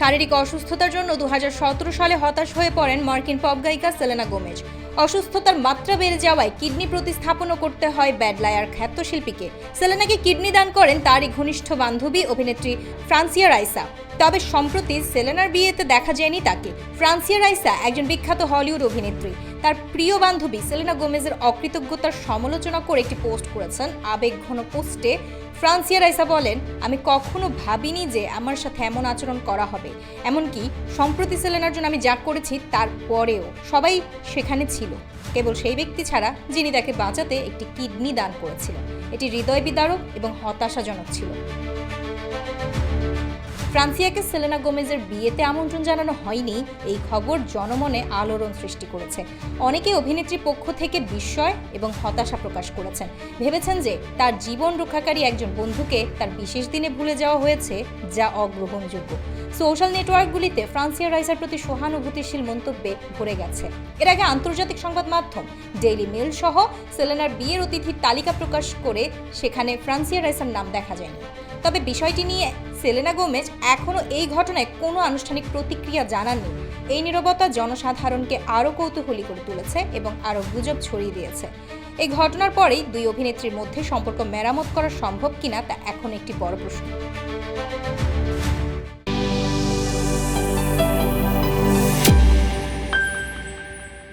শারীরিক অসুস্থতার জন্য দু হাজার সতেরো সালে হতাশ হয়ে পড়েন মার্কিন পপ গায়িকা সেলেনা গোমেজ। অসুস্থতার মাত্রা বেড়ে যাওয়ায় কিডনি প্রতিস্থাপনও করতে হয় ব্যাডলায়ার খ্যাত শিল্পীকে। সেলেনাকে কিডনি দান করেন তারই ঘনিষ্ঠ বান্ধবী অভিনেত্রী ফ্রান্সিয়া রাইসা। তবে সম্প্রতি সেলেনার বিয়েতে দেখা যায়নি তাকে। ফ্রান্সিয়া রাইসা একজন বিখ্যাত হলিউড অভিনেত্রী। তার প্রিয় বান্ধবী সেলেনা গোমেজের অকৃতজ্ঞতার সমালোচনা করে একটি পোস্ট করেছেন আবেগঘন পোস্টে। ফ্রান্সিয়া রাইসা বলেন, আমি কখনো ভাবিনি যে আমার সাথে এমন আচরণ করা হবে। এমনকি সম্প্রতি সেলেনার জন্য আমি যা করেছি তারপরেও সবাই সেখানে ছিল। কেবল সেই ব্যক্তি ছাড়া যিনি তাকে বাঁচাতে একটি কিডনি দান করেছিলেন। এটি হৃদয় বিদারক এবং হতাশাজনক ছিল। ফ্রান্সিয়াকে সেলেনা গোমেজের বিয়েতে আমন্ত্রণ জানানো হয়নি, এই খবর জনমনে আলোড়ন সৃষ্টি করেছে। অনেকে অভিনেত্রী পক্ষ থেকে বিস্ময় এবং হতাশা প্রকাশ করেছেন। ভেবেছেন যে তার জীবন রক্ষাকারী একজন বন্ধুকে তার বিশেষ দিনে ভুলে যাওয়া হয়েছে, যা অগ্রহণযোগ্য। সোশ্যাল নেটওয়ার্কগুলিতে ফ্রান্সিয়া রাইসার প্রতি সহানুভূতিশীল মন্তব্যে ভরে গেছে। এর আগে আন্তর্জাতিক সংবাদ মাধ্যম ডেইলি মেল সহ সেলেনার বিয়ের অতিথির তালিকা প্রকাশ করে সেখানে ফ্রান্সিয়া রাইসার নাম দেখা যায়নি। তবে বিষয়টি নিয়ে সেলেনা গোমেজ এখনও এই ঘটনায় কোনো আনুষ্ঠানিক প্রতিক্রিয়া জানাননি। এই নিরবতা জনসাধারণকে আরও কৌতূহলী করে তুলেছে এবং আরও গুজব ছড়িয়ে দিয়েছে। এই ঘটনার পরেই দুই অভিনেত্রীর মধ্যে সম্পর্ক মেরামত করা সম্ভব কিনা তা এখন একটি বড় প্রশ্ন।